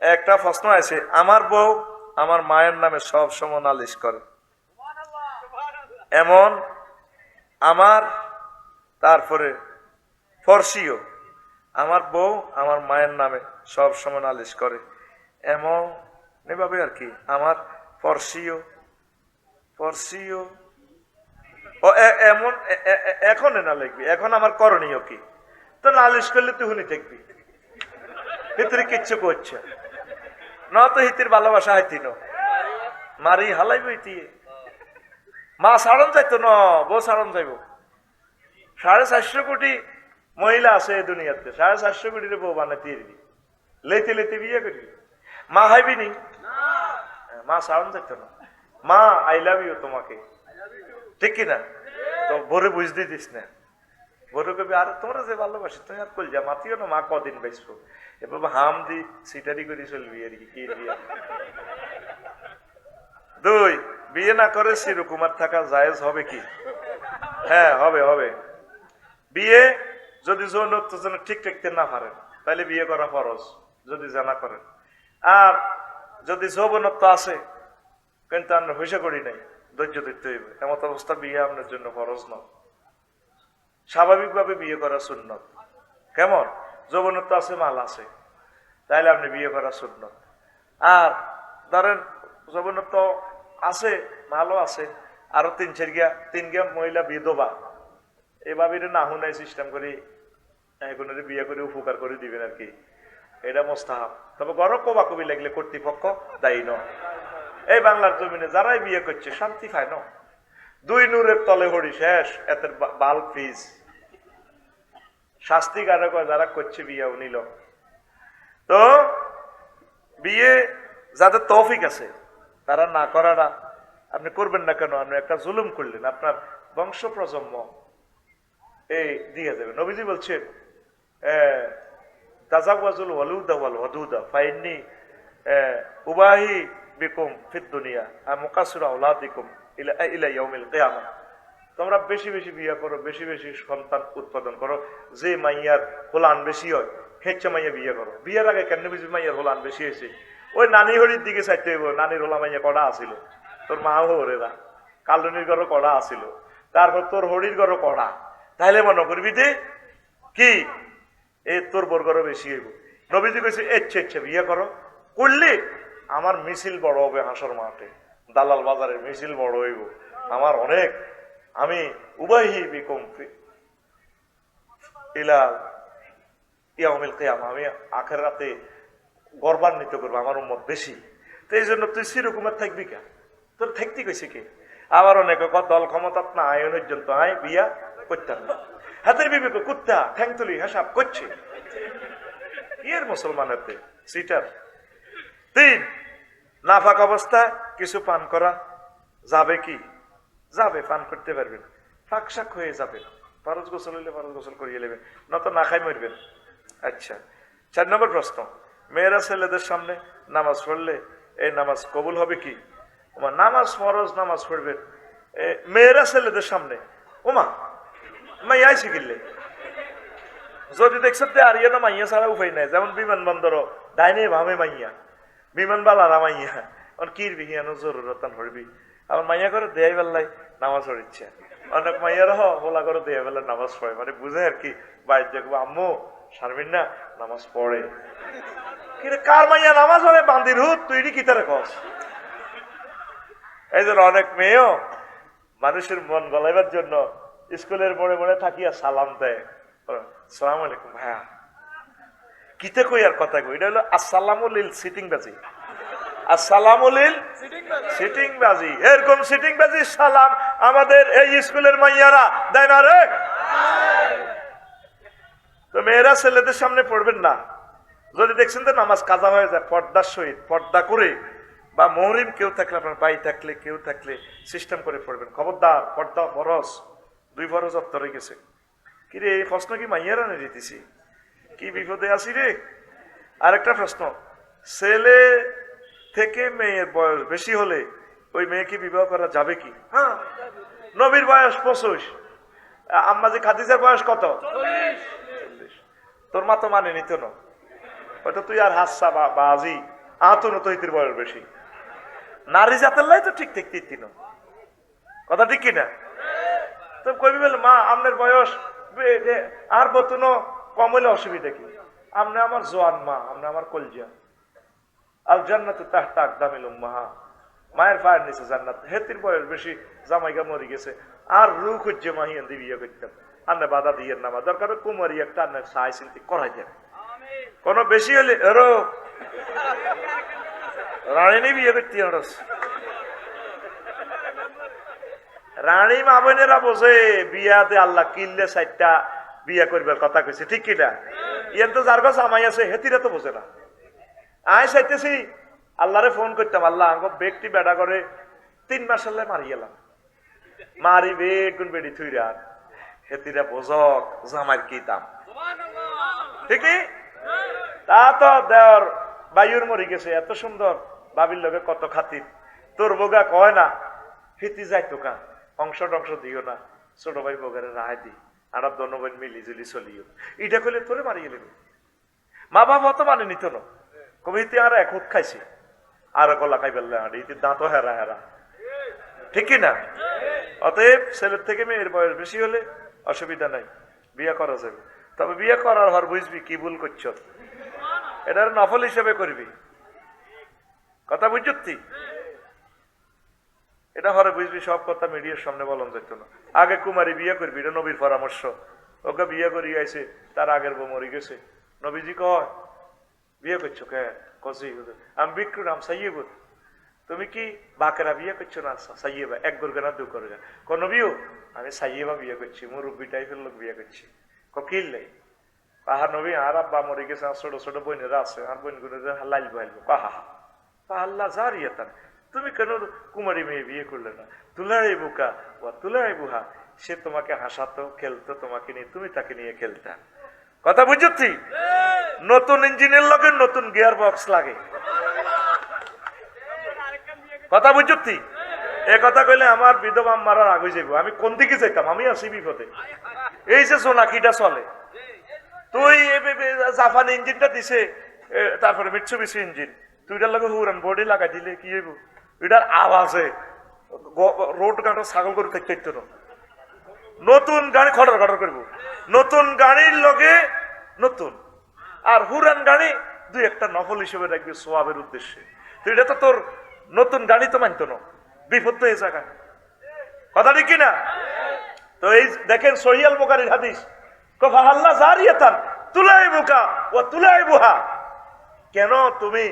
একটা প্রশ্ন আছে, আমার বউ আমার মায়ের নামে সব সময় নালিশ করে। এমন আমার, তারপরে ফর্সিও, আমার বউ আমার মায়ের নামে সব সময় নালিশ করে। এমন এভাবে আর কি, আমার ফর্সিও ফর্সিও। ও এমন এখন না লিখবি, এখন আমার করণীয় কি? তো নালিশ করলে তুই হুনি দেখবি ভিতরে কিচ্ছু করছে ন তো হিতির ভালোবাসা হাইতি ন। মারি হালাইব ইতিয়ে মা সাড়ন যাইতো ন, বউ সাড়ন যাইব। সাড়ে চারশো কোটি মহিলা আছে এই দুনিয়াতে, সাড়ে চারশো কোটির বউ বানাতে দিবি লেতে লেতে বিয়ে করবি মা হাইবি নি? মা সাড়ন যাইতো না। মা আই লাভ ইউ তোমাকে। ঠিক কিনা? তো বরে বুঝতে দিস না। বরে কবি আর তোমরা যে ভালোবাসি, তুমি আর কল যা মাতিও না, মা কদিন বেসবো এবার হাম দি সিটারি করে চলবি আর কি কি বিয়ে দুই, বিয়ে না করে শিরকুমার থাকা জায়েজ হবে কি? হ্যাঁ হবে হবে। বিয়ে যদি যেন ঠিক রাখতে না পারেন, তাহলে বিয়ে করা ফরজ, যদি জানা করেন। আর যদি যৌবনত্ব আছে, কিন্তু আমরা হইসা করি নাই, ধৈর্য ধরতে হইবে। এমত অবস্থা বিয়ে আপনার জন্য ফরজ নয়। স্বাভাবিকভাবে বিয়ে করা সুন্নত। কেমন? যৌবনত্ব আছে, মাল আছে। তাইলে আপনি বিয়ে করা সুন্নত। আর ধরেন যৌবনত্ব আছে, মালও আছে। আরও তিন চার গিয়া, তিন গিয়া মহিলা বিধবা। এভাবে না হুনাই সিস্টেম করি এগুলোর বিয়ে করে উপকার করে দিবেন আর কি। এটা মোস্তাহাব। তবে গর কবা কবি লাগলে কর্তৃপক্ষ দায়ী ন এই বাংলার জমিনে যারাই বিয়ে করছে, শান্তি পায় ন। দুই নূরের তলে হরি শেষ, এতের বা- বাল ফিজ শাস্তি কারক যারা করছে বিয়ে নিল তো বিয়ে যাদের তৌফিক আছে তারা না করাটা আপনি করবেন না কেন? আপনি একটা জুলুম করলেন। আপনার বংশ প্রজন্ম এই দিয়ে যাবে নবীজি বলছেন আহ, উবাহি দুনিয়া আর ইলা ইলা তোমরা বেশি বেশি বিয়ে করো, বেশি বেশি সন্তান উৎপাদন করো। যে মাইয়ার হোলান বেশি হয় হেচ্ছে মাইয়া বিয়ে করো। বিয়ের আগে কেন বেশি মাইয়ার হোলান বেশি হয়েছে? ওই নানি হরির দিকে চাইতে হইব, নানির হোলা মাইয়া কড়া আসিল তোর মাও হরেরা কালনির ঘরও কড়া আসিল তারপর তোর হরির ঘরও কড়া। তাহলে মনে করবি যে, কি? এ তোর বর্গরও বেশি হইব। নবীজি কইছে, এচ্ছে এচ্ছে, বিয়ে করো। করলে আমার মিছিল বড় হবে হাসর মাঠে। দালাল বাজারের মিছিল বড় হইব। আমার অনেক আমি ইয়াউমিল আমি আখের রাতে গর্বান্বিত করব আমার উম্মত বেশি। তো এই জন্য তুই সিরকুমার থাকবি কে? তোর থাকতে কইছে কে? আবার অনেকে দল ক্ষমতা না, আয় পর্যন্ত আয়, বিয়া করতাম না। হাতের বিবেক, কুত্তা ঠ্যাং তুলি হেসাব, করছে। এর মুসলমানেতে সিটার। তিন, নাফাক অবস্থায় কিছু পান করা যাবে কি? যাবে, পান করতে পারবেন। ফাঁকশাক হয়ে যাবে ফরজ গোসল হইলে ফরজ গোসল করিয়ে নেবেন নত না খাই মরবেন। আচ্ছা চার নম্বর প্রশ্ন। মেয়েরা ছেলেদের সামনে নামাজ পড়লে এই নামাজ কবুল হবে কি? ওমা নামাজ ফরজ, নামাজ পড়বেন। মেয়েরা ছেলেদের সামনে। ওমা মাইয়াই শিখিলে যদি দেখছেন যে আর না মাইয়া ছাড়া উপায় নাই, যেমন বিমানবন্দর ডাইনে ভামে মাইয়া। বিমান বালারা মাইয়া। কির বিহিয়ানো জরুরতান হরবি। আমার মাইয়া করে দেয় বেল্লাই নামাজ পড়িচ্ছে। অনেক মাইয়ার হ, হোলা করে দেয় বেলা নামাজ পড়ে। মানে বুঝে আর কি, বাইর দেখব আম্মু সারবিন না নামাজ পড়ে। কিরে, কার মাইয়া নামাজ পড়ে? বান্দির হুত, তুই কি তারা কস? এই জন্য অনেক মেয়েও মানুষের মন গলাইবার জন্য স্কুলের মোড়ে মোড়ে থাকিয়া সালাম দেয়। সালাম আলাইকুম ভাইয়া। কিতে কই আর কথা কই? এটা হলো আসসালামুলিল সিটিং বাজি। আসসালামুলিল সিটিং বাজি এরকম সিটিং সালাম আমাদের এই স্কুলের মাইয়ারা। দেয় না রে? তো মেয়েরা ছেলেদের সামনে পড়বেন না। যদি দেখছেন তো নামাজ কাজা হয়ে যায়, পর্দার সহিত, পর্দা করে, বা মহরিম কেউ থাকলে, আপনার বাই থাকলে, কেউ থাকলে সিস্টেম করে পড়বেন। খবরদার, পর্দা ফরজ দুই ফরজ অত্তরে গেছে। কি রে এই প্রশ্ন কি মাইয়ারা নিয়ে দিতেছি? কি বিপদে আছি রে? আরেকটা প্রশ্ন। ছেলে থেকে মেয়ের বয়স বেশি হলে ওই মেয়েকে বিবাহ করা যাবে কি? হ্যাঁ? নবীর বয়স পঁচিশ। আম্মাজি খাদিজার বয়স কত? তোর মা তো মানে নিত না। হয়তো তুই আর হাসা বা বাজি। আতন তো ইতির বয়স বেশি। নারী জাতের লাই তো ঠিক ঠিক তিন কথা ঠিক কিনা? তো কবি বলে মা আপনার বয়স আর বতুনো কম হলে অসুবিধা কি? আপনি আমার জোয়ান মা আপনি আমার কলজা। আল জান্নাত তাহতা আকদামিল উম্মাহা। মায়ের পায়ের নিচে জান্নাত। হেতির বয়স বেশি জামাইগা মরি গেছে। আর রু খুঁজছে মাহিয়ান দিয়ে বিয়ে করতাম আন্নে বাধা দিয়ে নামা দরকার কুমারি একটা আন্নে সাই চিন্তি করাই দেন। কোন বেশি হলে এরো রানী বিয়ে করতে আরস। রানী মা বোনেরা বোঝে বিয়াতে আল্লাহ কিনলে চারটা বিয়া করবার কথা কইছে। ঠিক কিনা ইয়ান তো যার কাছে আমাই আছে হেতিরা তো বোঝে না। আয় চাইতেছি, আল্লাহরে ফোন করতাম, আল্লাহ আঙ্গ ব্যক্তি বেড়া করে তিন মাস হলে মারি গেলাম। মারি বেগুন বেড়ি থুই রাত হেতিরা বোঝক জামার কি দাম? ঠিক তা তো দেওয়ার বায়ুর মরি গেছে, এত সুন্দর, বাবির লগে কত খাতির। তোর বোগা কয় না হিতি যাই তোকা অংশ টংশ দিও না, ছোট ভাই বোগারে রায় দি, আর দন্য বোন মিলি জুলি চলিও। এটা কইলে তোরে মারি গেলি মা বাবা তো মানে নিত না। কবিতে আর এক হুত খাইছে। আর গলা খাই ফেললে ইতি দাঁতও হেরা হেরা। ঠিক না? অতএব ছেলের থেকে মেয়ের বয়স বেশি হলে অসুবিধা নাই, বিয়ে করা যাবে। তবে বিয়ে করার হর বুঝবি, কি ভুল করছ? এটার নফল হিসেবে করবি। কথা বুঝছি এটা হরে বুঝবি, সব কথা মিডিয়ার সামনে বলন যেত না। আগে কুমারী বিয়ে করবি, এটা নবীর পরামর্শ। ওকে বিয়ে করি আইছে তার আগের বউ মরি গেছে। নবীজি কয় বিয়ে করছ কে কসি আমি বিক্রু নাম সাইয়েবুর তুমি কি বাকেরা বিয়ে করছ না সাইয়েবা এক গরগে না দু গরগে কোন আমি সাইয়েবা বিয়ে করছি মুরব্বী টাইপের লোক বিয়ে করছি ককিল নেই কাহা নবী আর আব্বা মরে গেছে আর ছোট ছোট বোনেরা আছে আর বোনগুলো হাল্লাইল বাইলবো কাহা আল্লাহ জারিয়াতান তুমি কেন কুমারী মেয়ে বিয়ে করলে না তুলারাই বুকা ও তুলারাই বুহা সে তোমাকে হাসাতো খেলতো তোমাকে নিয়ে তুমি তাকে নিয়ে খেলতা কথা বুঝছি? নতুন ইঞ্জিনের লগে নতুন গিয়ার বক্স লাগে। কথা বুঝছি? এ কথা কইলে আমার বিধবা মারার আগে যাইব। আমি কোন দিকে যাইতাম? আমি আছি বিপদে। এই যে সোনাকিটা চলে? তুই এ- ইঞ্জিনটা দিছে তারপরে মিটসুবিসি ইঞ্জিন। তুই এটার লগে হুরান বডি লাগাই দিলে কি হইব? এটার আওয়াজে রোড ঘাটো ছাগল করে থাকতে না। নতুন গাড়ি খটর খটর করব। নতুন গাড়ির লগে নতুন। আর হুরান গাড়ি দুই একটা নফল হিসেবে রাখবি সোয়াবের উদ্দেশ্যে। তো এটা তো তোর নতুন গাড়ি তো মানতো না। বিপদ তো এই কথা ঠিক কিনা? তো এই দেখেন সহিয়াল বোকারির হাদিস কফাহাল্লা জারিয়াতান তুলাই বুকা ও তুলাই বুহা কেন তুমি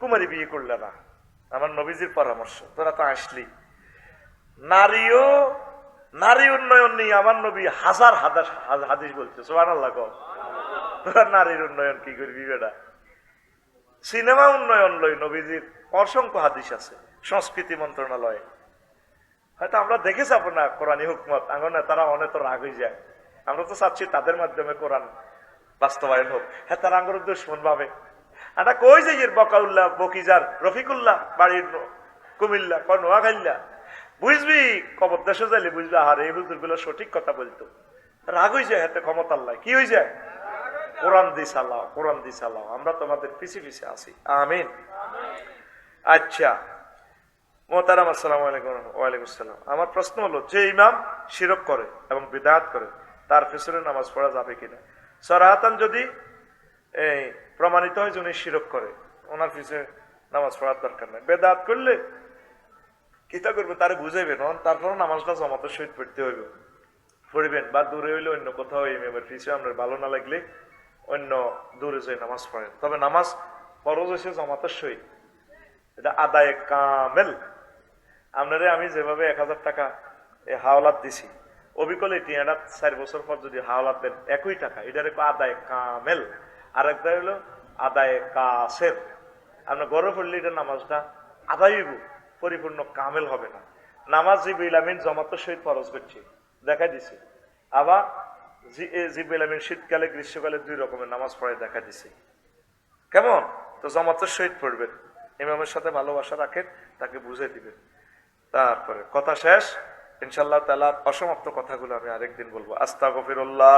কুমারী বিয়ে করলে না? আমার নবীজির পরামর্শ, তোরা তো আসলি। নারীও নারী উন্নয়ন নিয়ে আমার নবী হাজার হাজার হাদিস বলছে সোহান আল্লাহ নারীর উন্নয়ন কি করবি বেটা? সিনেমা উন্নয়ন লই নবীজির, অসংখ্য হাদিস আছে, সংস্কৃতি মন্ত্রণালয়ে। হয়তো আমরা দেখে যাব না কোরআনী হুকমত আঙ্গনে তারা অনেক তো রাগ হয়ে যায়। আমরা তো চাচ্ছি তাদের মাধ্যমে কোরআন বাস্তবায়ন হোক। হ্যাঁ তারা আঙ্গুর দুশ্মন ভাবে। এটা কই যে বকাউল্লাহ, বকিজার, রফিকুল্লাহ, বাড়ির কুমিল্লা ক নোয়াখাইল্লা বুঝবি? কবর দেশে যাইলে বুঝবি আর এই হুজুরগুলো সঠিক কথা বলতো। রাগ হয়ে যায় হাতে ক্ষমতা আল্লাহ কি হয়ে যায়? কোরআন দি সালাও কোরআন দি সালাও আমরা তোমাদের পিছে পিছে আছি। আমিন। আচ্ছা মোহতারাম, আসসালামু ওয়ালাইকুম আসসালাম। আমার প্রশ্ন হলো, যে ইমাম শিরক করে এবং বিদাত করে, তার পিছনে নামাজ পড়া যাবে কিনা? সরাহাতান যদি এই প্রমাণিত হয় যে উনি শিরক করে, ওনার পিছনে নামাজ পড়ার দরকার নাই। বেদাত করলে কিতা করবে তারে বুঝাইবেন তারপর নামাজটা জমাতে সহিত পড়তে হইবে। পড়বেন, বা দূরে হইলে অন্য কোথাও ইমামের পিছনে আপনার ভালো না লাগলে অন্য দূরে যাই নামাজ পড়েন। তবে নামাজ ফরজ হয়েছে জমাতের সহিত। এটা আদায় কামেল। আপনারে আমি যেভাবে এক হাজার টাকা এই হাওলাত দিছি, অবিকল এটা চার বছর পর যদি হাওলাত দেন, একই টাকা, এটার আদায় কামেল। আর একটা হলো আদায় কাসের। আপনার গড়ে পড়লে এটা নামাজটা আদায় পরিপূর্ণ কামেল হবে না। নামাজ জিবিল আমিন জমাতের সহিত ফরজ করছে। দেখা দিছে। আবার জিবিল আমিন শীতকালে, গ্রীষ্মকালে দুই রকমের নামাজ পড়ে দেখা দিছে। কেমন? তো জমাতের সহিত পড়বেন। ইমামের সাথে ভালোবাসা রাখেন, তাকে বুঝে দিবেন। তারপরে কথা শেষ। ইনশাল্লাহ তালা অসমাপ্ত কথাগুলো আমি আরেকদিন বলব। আস্তা গফিরুল্লাহ